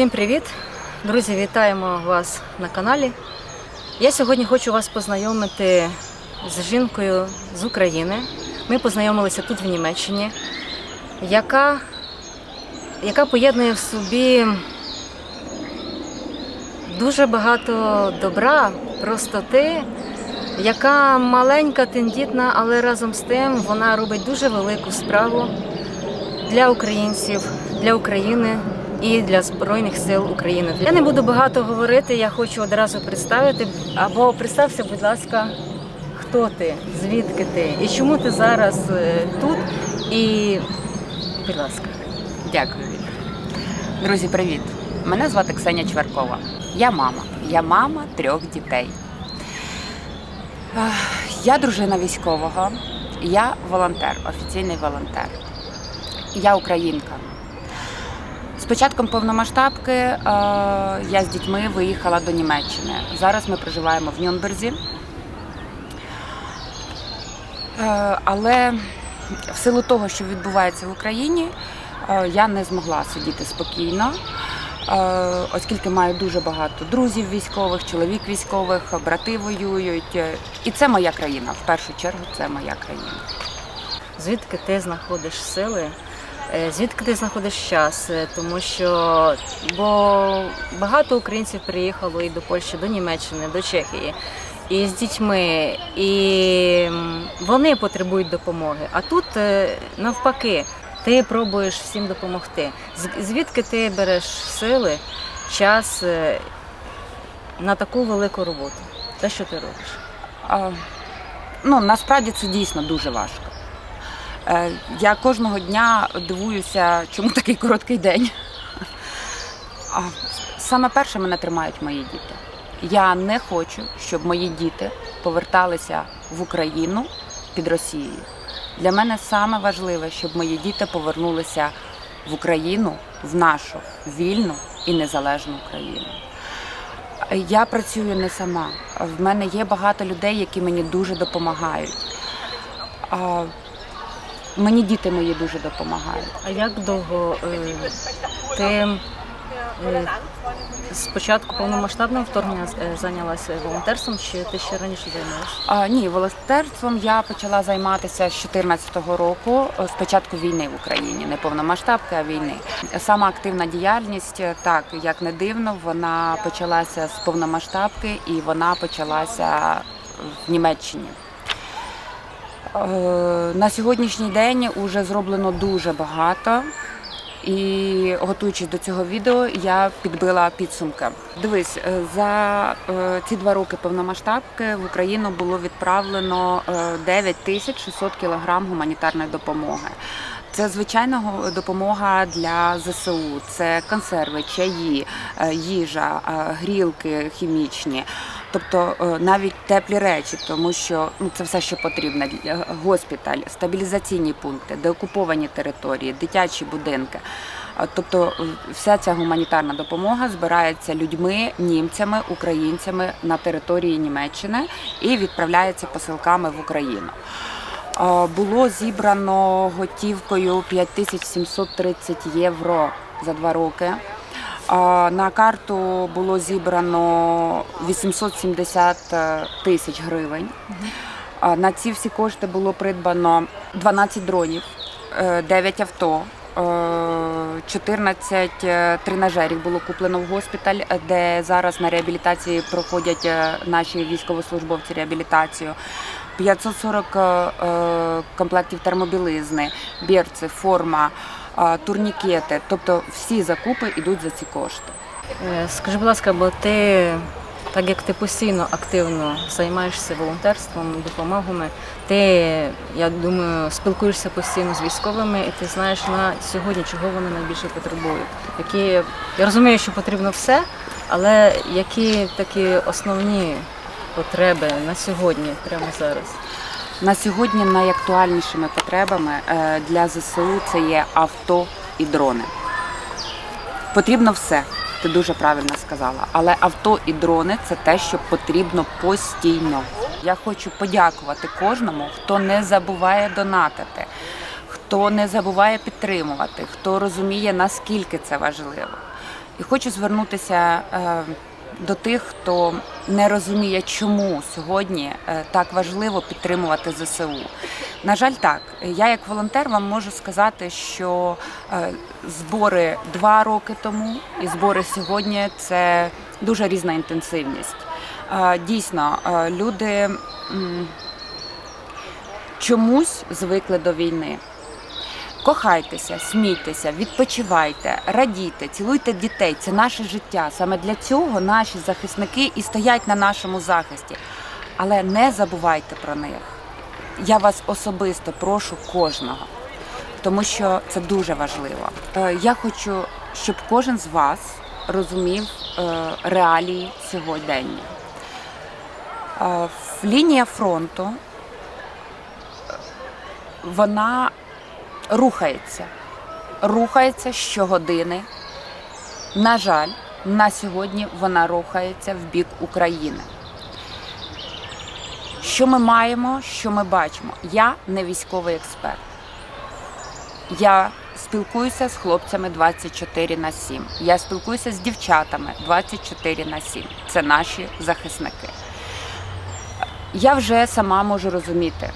Всім привіт! Друзі, вітаємо вас на каналі. Я сьогодні хочу вас познайомити з жінкою з України. Ми познайомилися тут в Німеччині, яка, яка поєднує в собі дуже багато добра, простоти, яка маленька, тендітна, але разом з тим вона робить дуже велику справу для українців, для України і для Збройних сил України. Я не буду багато говорити, я хочу одразу представити. Або представся, будь ласка, хто ти, звідки ти і чому ти зараз е, тут. І, будь ласка. Дякую, Друзі, привіт! Мене звати Ксенія Чверкова. Я мама. Я мама трьох дітей. Я дружина військового, я волонтер, офіційний волонтер. Я українка. Початком повномасштабки е, я з дітьми виїхала до Німеччини. Зараз ми проживаємо в Нюнберзі. Е, але в силу того, що відбувається в Україні, е, я не змогла сидіти спокійно, оскільки маю дуже багато друзів військових, чоловік військових, брати воюють. І це моя країна. В першу чергу це моя країна. Звідки ти знаходиш сили? Е, Звідки ти знаходиш час? Е, Тому що бо багато українців приїхало і до Польщі, до Німеччини, до Чехії, і з дітьми, і вони потребують допомоги. А тут е, навпаки, ти пробуєш всім допомогти. Звідки ти береш сили, час на таку велику роботу? Те, що ти робиш? А, Ну, насправді це дійсно дуже важко. Е, Я кожного дня дивуюся, чому такий короткий день. Саме перше мене тримають мої діти. Я не хочу, щоб мої діти поверталися в Україну під Росією. Для мене саме важливе, щоб мої діти повернулися в Україну, в нашу вільну і незалежну Україну. Я працюю не сама. В мене є багато людей, які мені дуже допомагають. Мені діти мої дуже допомагають. А як довго е, ти е, з початку повномасштабного вторгнення е, зайнялася волонтерством, чи ти ще раніше займалася? Ні, волонтерством я почала займатися з 2014 року, е, з початку війни в Україні, не повномасштабки, а війни. Сама активна діяльність, е, так як не дивно, вона почалася з повномасштабки і вона почалася в Німеччині. Е, На сьогоднішній день вже зроблено дуже багато. І готуючись до цього відео, я підбила підсумки. Дивись, е, за е, ці два роки повномасштабки в Україну було відправлено е, 9 тисяч 600 кілограм гуманітарної допомоги. Це звичайна допомога для ЗСУ. Це консерви, чаї, їжа, грілки хімічні. Тобто е, навіть теплі речі, тому що ну це все, що потрібно. Для- Госпіталь, стабілізаційні пункти, деокуповані території, дитячі будинки. Е, Тобто е, вся ця гуманітарна допомога збирається людьми, німцями, українцями на території Німеччини і відправляється посилками в Україну. Е, Було зібрано готівкою 5730 євро за два роки. На карту було зібрано 870 тисяч гривень. На ці всі кошти було придбано 12 дронів, е, 9 авто. е, 14 е, тренажерів було куплено в госпіталь, е, де зараз на реабілітації проходять е, наші військовослужбовці реабілітацію. 540 е, е, комплектів термобілизни, бірці, форма, е, турнікети. Тобто всі закупи йдуть за ці кошти. Е, Скажи, будь ласка, бо ти, так як ти постійно активно займаєшся волонтерством, допомогами, ти, я думаю, спілкуєшся постійно з військовими, і ти знаєш на сьогодні, чого вони найбільше потребують. Які я розумію, що потрібно все, але які такі основні потреби на сьогодні, прямо зараз? На сьогодні найактуальнішими потребами е, для ЗСУ це є авто і дрони. Потрібно все, ти дуже правильно сказала. Але авто і дрони це те, що потрібно постійно. Я хочу подякувати кожному, хто не забуває донатити, хто не забуває підтримувати, хто розуміє, наскільки це важливо. І хочу звернутися е, до тих, хто не розуміє, чому сьогодні е, так важливо підтримувати ЗСУ. На жаль, так. Я як волонтер вам можу сказати, що е, збори два роки тому і збори сьогодні це дуже різна інтенсивність. Е, Дійсно, люди чомусь звикли до війни. Кохайтеся, смійтеся, відпочивайте, радійте, цілуйте дітей. Це наше життя. Саме для цього наші захисники і стоять на нашому захисті. Але не забувайте про них. Я вас особисто прошу кожного, тому що це дуже важливо. Е, Я хочу, щоб кожен з вас розумів е, реалії сьогодення. Е, Лінія фронту вона рухається. Рухається щогодини. На жаль, на сьогодні вона рухається в бік України. Що ми маємо, що ми бачимо? Я не військовий експерт. Я спілкуюся з хлопцями 24 на 7. Я спілкуюся з дівчатами 24 на 7. Це наші захисники. Я вже сама можу розуміти.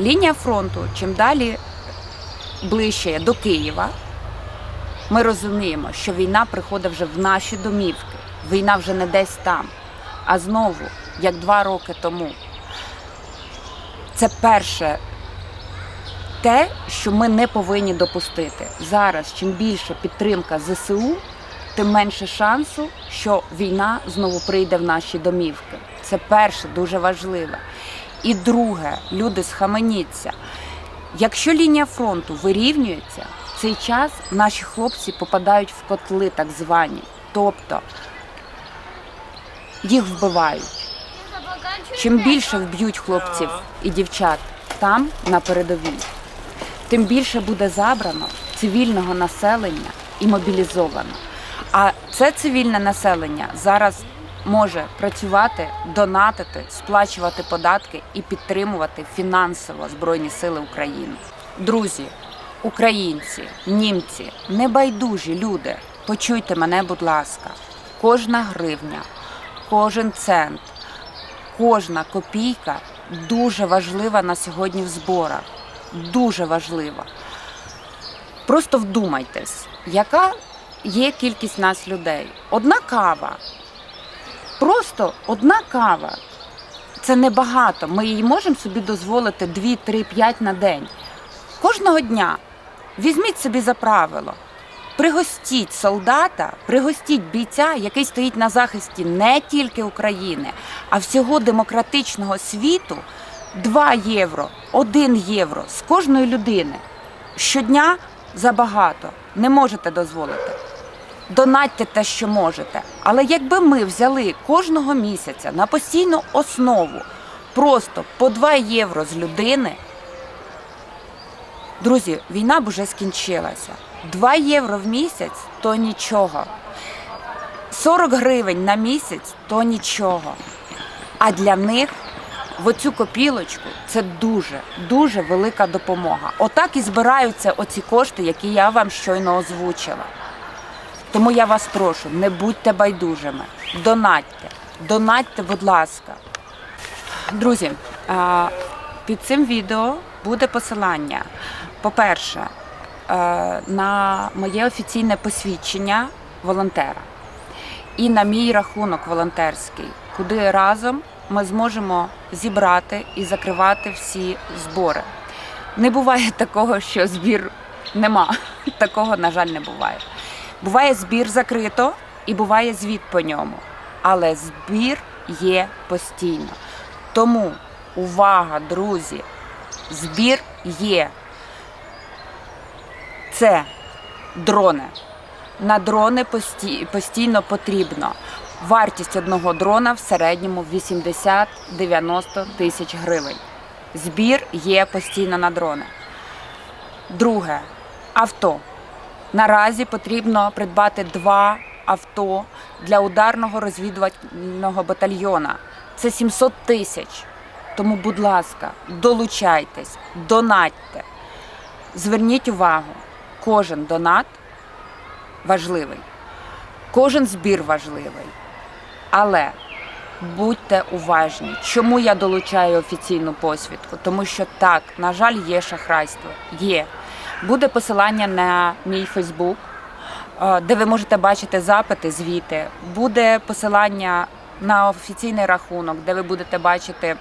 Лінія фронту, чим далі ближче до Києва, ми розуміємо, що війна приходить вже в наші домівки. Війна вже не десь там, а знову, як два роки тому. Це перше те, що ми не повинні допустити. Зараз, чим більше підтримка ЗСУ, тим менше шансу, що війна знову прийде в наші домівки. Це перше дуже важливе. І друге, люди схаменіться. Якщо лінія фронту вирівнюється, в цей час наші хлопці попадають в котли так звані. Тобто їх вбивають. Чим більше вб'ють хлопців і дівчат там, на передовій, тим більше буде забрано цивільного населення і мобілізовано. А це цивільне населення зараз може працювати, донатити, сплачувати податки і підтримувати фінансово Збройні Сили України. Друзі, українці, німці, небайдужі люди, почуйте мене, будь ласка, кожна гривня, кожен цент, кожна копійка дуже важлива на сьогодні в зборах. Дуже важлива. Просто вдумайтесь, яка є кількість нас людей. Одна кава, просто одна кава. Це небагато. Ми її можемо собі дозволити 2, 3, 5 на день. Кожного дня візьміть собі за правило. Пригостіть солдата, пригостіть бійця, який стоїть на захисті не тільки України, а всього демократичного світу 2 євро, 1 євро з кожної людини. Щодня забагато. Не можете дозволити. Донатьте те, що можете. Але якби ми взяли кожного місяця на постійну основу просто по 2 євро з людини, друзі, війна б уже скінчилася. 2 євро в місяць то нічого. 40 гривень на місяць то нічого. А для них в оцю копілочку це дуже, дуже велика допомога. Отак і збираються оці кошти, які я вам щойно озвучила. Тому я вас прошу, не будьте байдужими, донатьте, донатьте, будь ласка. Друзі, під цим відео буде посилання. По-перше, на моє офіційне посвідчення волонтера і на мій рахунок волонтерський, куди разом ми зможемо зібрати і закривати всі збори. Не буває такого, що збір нема. Такого, на жаль, не буває. Буває збір закрито і буває звіт по ньому. Але збір є постійно. Тому увага, друзі! Збір є. Це дрони. На дрони постійно потрібно. Вартість одного дрона в середньому 80-90 тисяч гривень. Збір є постійно на дрони. Друге авто. Наразі потрібно придбати два авто для ударного розвідувального батальйона. Це 700 тисяч. Тому, будь ласка, долучайтесь, донатьте. Зверніть увагу, кожен донат важливий. Кожен збір важливий. Але будьте уважні. Чому я долучаю офіційну посвідку? Тому що так, на жаль, є шахрайство. Є. Буде посилання на мій Фейсбук, де ви можете бачити запити, звіти. Буде посилання на офіційний рахунок, де ви будете бачити,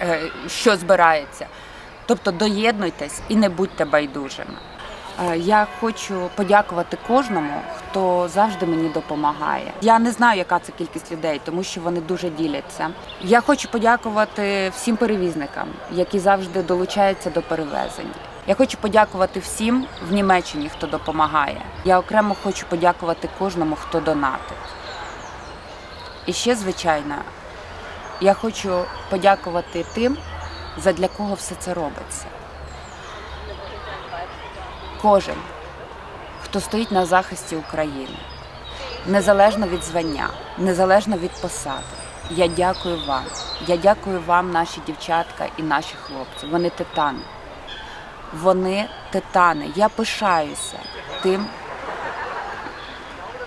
е, що збирається. Тобто доєднуйтесь і не будьте байдужими. Е, Я хочу подякувати кожному, хто завжди мені допомагає. Я не знаю, яка це кількість людей, тому що вони дуже діляться. Я хочу подякувати всім перевізникам, які завжди долучаються до перевезень. Я хочу подякувати всім в Німеччині, хто допомагає. Я окремо хочу подякувати кожному, хто донатить. І ще, звичайно, я хочу подякувати тим, задля кого все це робиться. Кожен, хто стоїть на захисті України, незалежно від звання, незалежно від посади. Я дякую вам. Я дякую вам, наші дівчатка і наші хлопці. Вони титани. Вони титани. Я пишаюся тим,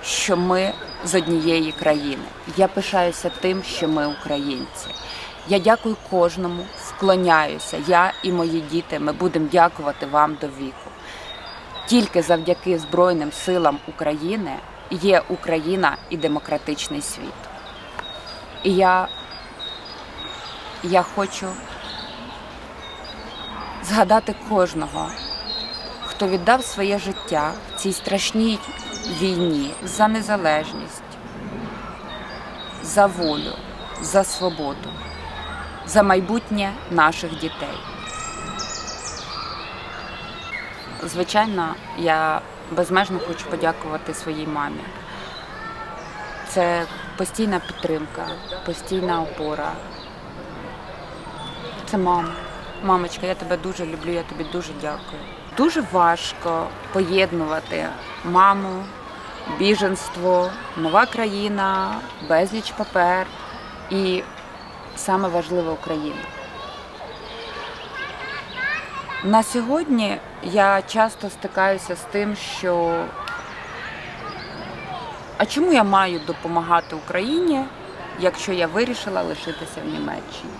що ми з однієї країни. Я пишаюся тим, що ми українці. Я дякую кожному, вклоняюся. Я і мої діти. Ми будемо дякувати вам до віку. Тільки завдяки Збройним силам України є Україна і демократичний світ. І я, я хочу згадати кожного, хто віддав своє життя в цій страшній війні за незалежність, за волю, за свободу, за майбутнє наших дітей. Звичайно, я безмежно хочу подякувати своїй мамі. Це постійна підтримка, постійна опора. Це мама. Мамочка, я тебе дуже люблю, я тобі дуже дякую. Дуже важко поєднувати маму, біженство, нова країна, безліч папер і саме важливе Україна. На сьогодні я часто стикаюся з тим, що а чому я маю допомагати Україні, якщо я вирішила лишитися в Німеччині?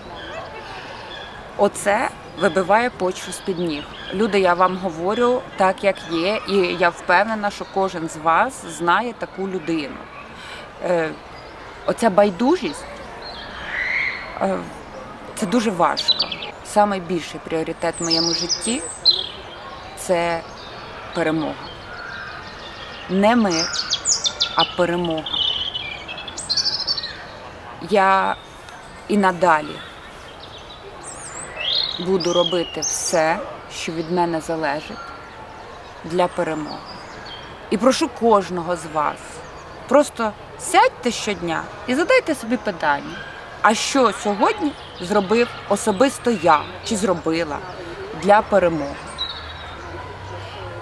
Оце вибиває почву з-під ніг. Люди, я вам говорю так, як є, і я впевнена, що кожен з вас знає таку людину. Е, оця байдужість е, це дуже важко. Найбільший пріоритет в моєму житті це перемога. Не мир, а перемога. Я і надалі буду робити все, що від мене залежить для перемоги. І прошу кожного з вас, просто сядьте щодня і задайте собі питання, а що сьогодні зробив особисто я чи зробила для перемоги.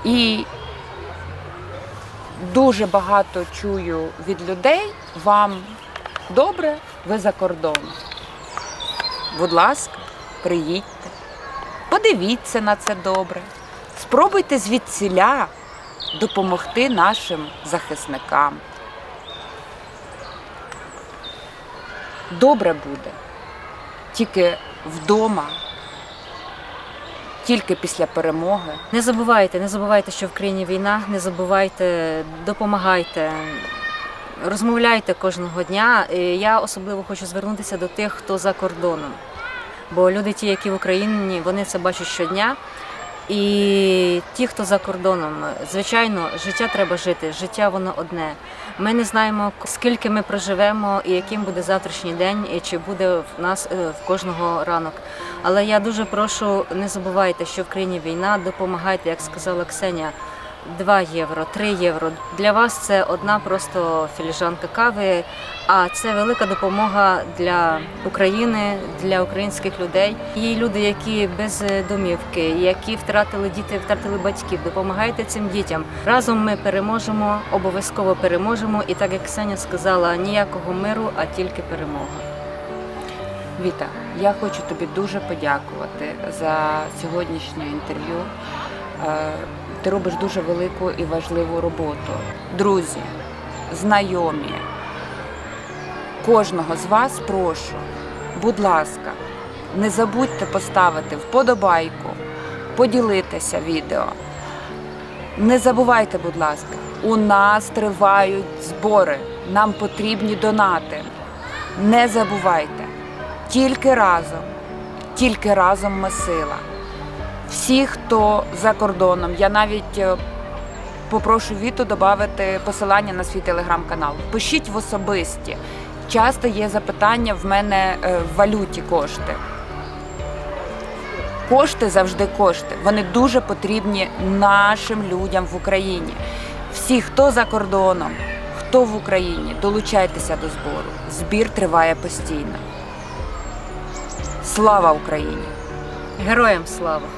І дуже багато чую від людей, вам добре, ви за кордоном. Будь ласка, приїдьте, подивіться на це добре, спробуйте звідсіля допомогти нашим захисникам. Добре буде тільки вдома, тільки після перемоги. Не забувайте, не забувайте, що в країні війна, не забувайте, допомагайте, розмовляйте кожного дня. Я особливо хочу звернутися до тих, хто за кордоном. Бо люди, ті, які в Україні, вони це бачать щодня. І ті, хто за кордоном, звичайно, життя треба жити. Життя воно одне. Ми не знаємо, скільки ми проживемо і яким буде завтрашній день, і чи буде в нас е, в кожного ранок. Але я дуже прошу, не забувайте, що в країні війна, допомагайте, як сказала Ксенія. 2 євро, 3 євро. Для вас це одна просто філіжанка кави, а це велика допомога для України, для українських людей. Є люди, які без домівки, які втратили діти, втратили батьків. Допомагайте цим дітям. Разом ми переможемо, обов'язково переможемо. І так як Ксеня сказала, ніякого миру, а тільки перемога. Віта, я хочу тобі дуже подякувати за сьогоднішнє інтерв'ю. Ти робиш дуже велику і важливу роботу. Друзі, знайомі. Кожного з вас прошу, будь ласка, не забудьте поставити вподобайку, поділитися відео. Не забувайте, будь ласка, у нас тривають збори, нам потрібні донати. Не забувайте, тільки разом, тільки разом ми сила. Всі, хто за кордоном, я навіть е, попрошу Віту додати посилання на свій телеграм-канал. Пишіть в особисті. Часто є запитання в мене е, в валюті кошти. Кошти завжди кошти. Вони дуже потрібні нашим людям в Україні. Всі, хто за кордоном, хто в Україні, долучайтеся до збору. Збір триває постійно. Слава Україні! Героям слава!